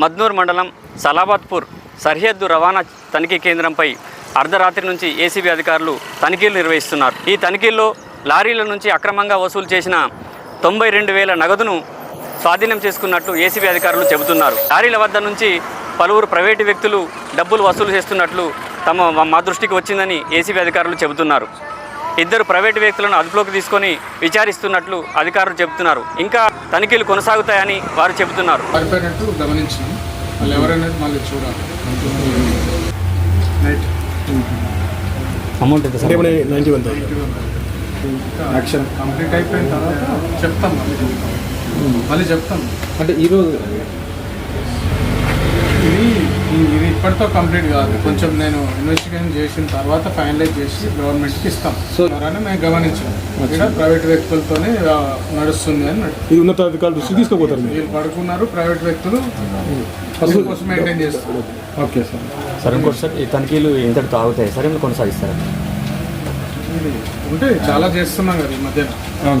మద్నూర్ మండలం సలాబాద్పూర్ సరిహద్దు రవాణా తనిఖీ కేంద్రంపై అర్ధరాత్రి నుంచి ఏసీబీ అధికారులు తనిఖీలు నిర్వహిస్తున్నారు. ఈ తనిఖీల్లో లారీల నుంచి అక్రమంగా వసూలు చేసిన తొంభై రెండు వేల నగదును స్వాధీనం చేసుకున్నట్లు ఏసీబీ అధికారులు చెబుతున్నారు. లారీల వద్ద నుంచి పలువురు ప్రైవేటు వ్యక్తులు డబ్బులు వసూలు చేస్తున్నట్లు తమ మా దృష్టికి వచ్చిందని ఏసీబీ అధికారులు చెబుతున్నారు. ఇద్దరు ప్రైవేటు వ్యక్తులను అదుపులోకి తీసుకొని విచారిస్తున్నట్లు అధికారులు చెబుతున్నారు. ఇంకా తనిఖీలు కొనసాగుతాయని వారు చెబుతున్నారు. అమౌంట్ యాక్షన్ కంప్లీట్ అయిపోయిన తర్వాత చెప్తాం మళ్ళీ. చెప్తాం. అంటే ఈరోజు ఇప్పటితో కంప్లీట్ కాదు. కొంచెం నేను ఇన్వెస్టిగేషన్ చేసిన తర్వాత ఫైనలైజ్ చేసి గవర్నమెంట్కి ఇస్తాం. సో అని మేము గమనించాం ఇక్కడ ప్రైవేట్ వ్యక్తులతోనే నడుస్తుంది అని ఇది ఉన్నతాధికారుల దృష్టికి తీసుకుపోతారు మీరు? వీళ్ళు పడుకున్నారు ప్రైవేట్ వ్యక్తులు కోసం మెయింటైన్ చేస్తారు. Okay sir. సార్ ఇంకోటి సార్ ఈ తనిఖీలు ఇంతటితో ఆగుతాయి సార్ ఏమైనా కొనసాగిస్తారా? ఉంటే చాలా చేస్తున్నాం కదా ఈ మధ్యన. అవును సార్.